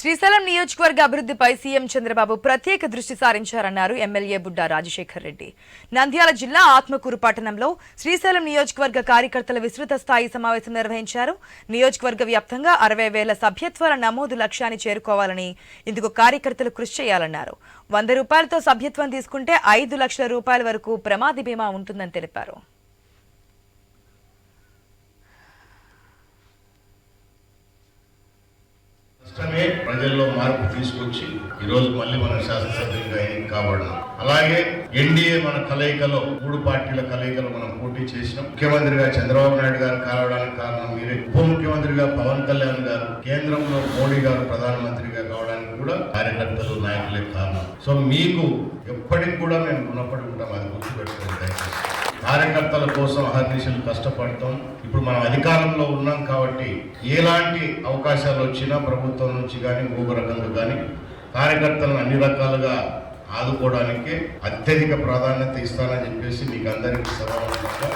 శ్రీశైలం నియోజకవర్గ అభివృద్ధిపై సీఎం చంద్రబాబు ప్రత్యేక దృష్టి సారించారన్నారు ఎమ్మెల్యే బుడ్డా రాజశేఖర్ రెడ్డి. నంద్యాల జిల్లా ఆత్మకూరు పట్టణంలో శ్రీశైలం నియోజకవర్గ కార్యకర్తల విస్తృత స్థాయి సమావేశం నిర్వహించారు. నియోజకవర్గ వ్యాప్తంగా అరవై వేల సభ్యత్వాల నమోదు లక్ష్యాన్ని చేరుకోవాలని ఇందుకు కార్యకర్తలు కృషి చేయాలన్నారు. వంద రూపాయలతో సభ్యత్వం తీసుకుంటే ఐదు లక్షల రూపాయల వరకు ప్రమాద బీమా ఉంటుందని తెలిపారు. ప్రజల్లో మార్పు తీసుకొచ్చి ఈ రోజు మళ్ళీ మన శాసనసభ్యులుగా ఎన్నిక కాబడినాం అలాగే ఎన్డీఏ మన కలయికలో మూడు పార్టీల కలయికలో మనం పోటీ చేసినాం. ముఖ్యమంత్రిగా చంద్రబాబు నాయుడు గారు కావడానికి కారణం మీరే. ఉప ముఖ్యమంత్రిగా పవన్ కళ్యాణ్ గారు కేంద్రంలో మోడీ గారు ప్రధానమంత్రిగా కావడానికి కూడా కార్యకర్తలు నాయకులే కారణం. సో మీకు ఎప్పటికి కూడా మేము రుణపడి ఉంటాం అది గుర్తుపెట్టుకోండి. కార్యకర్తల కోసం అహర్నిశలు కష్టపడతాం. ఇప్పుడు మనం అధికారంలో ఉన్నాం కాబట్టి ఎలాంటి అవకాశాలు వచ్చినా ప్రభుత్వం నుంచి కానీ ఇంకొక రకంగా కానీ కార్యకర్తలను అన్ని రకాలుగా ఆదుకోవడానికి అత్యధిక ప్రాధాన్యత ఇస్తానని చెప్పేసి మీకు అందరికీ సభాముఖంగా